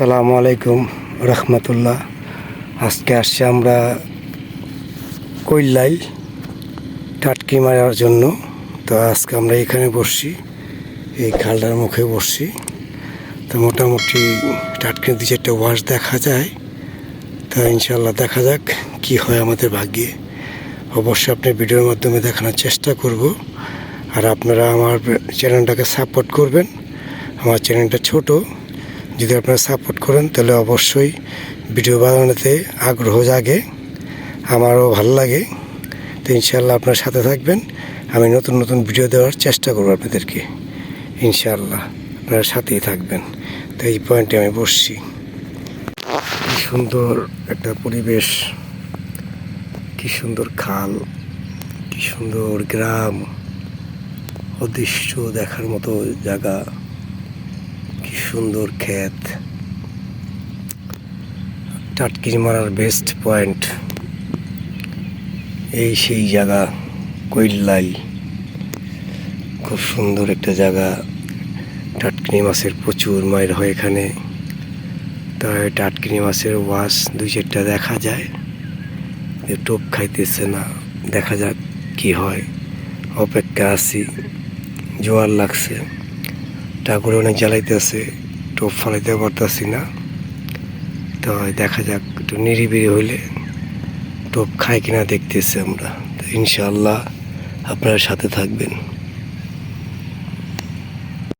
আসসালামু আলাইকুম রহমতুল্লাহ। আজকে আসছি আমরা কৈলাই টাটকি মারার জন্য। তো আজকে আমরা এখানে বসছি, এই খালটার মুখে বসছি। তো মোটামুটি টাটকির দু চারটে ওয়াশ দেখা যায়। তা ইনশাল্লাহ দেখা যাক কি হয় আমাদের ভাগ্যে। অবশ্যই আপনি ভিডিওর মাধ্যমে দেখানোর চেষ্টা করব। আর আপনারা আমার চ্যানেলটাকে সাপোর্ট করবেন। আমার চ্যানেলটা ছোট। যদি আপনারা সাপোর্ট করেন, তাহলে অবশ্যই ভিডিও বানানোতে আগ্রহ জাগে, আমারও ভালো লাগে। তো ইনশাল্লাহ আপনার সাথে থাকবেন। আমি নতুন নতুন ভিডিও দেওয়ার চেষ্টা করব আপনাদেরকে। ইনশাল্লাহ আপনারা সাথেই থাকবেন। তো এই পয়েন্টে আমি বসছি। কি সুন্দর একটা পরিবেশ। কি সুন্দর খাল। কি সুন্দর গ্রাম। অদৃশ্য দেখার মতো জায়গা। সুন্দর ক্ষেত। টাটকির মারার বেস্ট পয়েন্ট এই সেই জায়গা, কৈল্লাই। খুব সুন্দর একটা জায়গা। টাটকিনি মাছের প্রচুর মায়ের হয় এখানে। তাই টাটকিনি মাছের ওয়াশ দুই চারটা দেখা যায়। টোপ খাইতেছে না, দেখা যাক কি হয়। অপেক্ষা আছি, জোয়ার লাগছে। ঠাকুর অনেক জ্বালাইতেছে টোপ ফালাইতে পারতেছি না। তো দেখা যাক, একটু নিরিবিরি হইলে টোপ খায় কিনা দেখতেছি আমরা। ইনশাআল্লাহ আপনারা সাথে থাকবেন।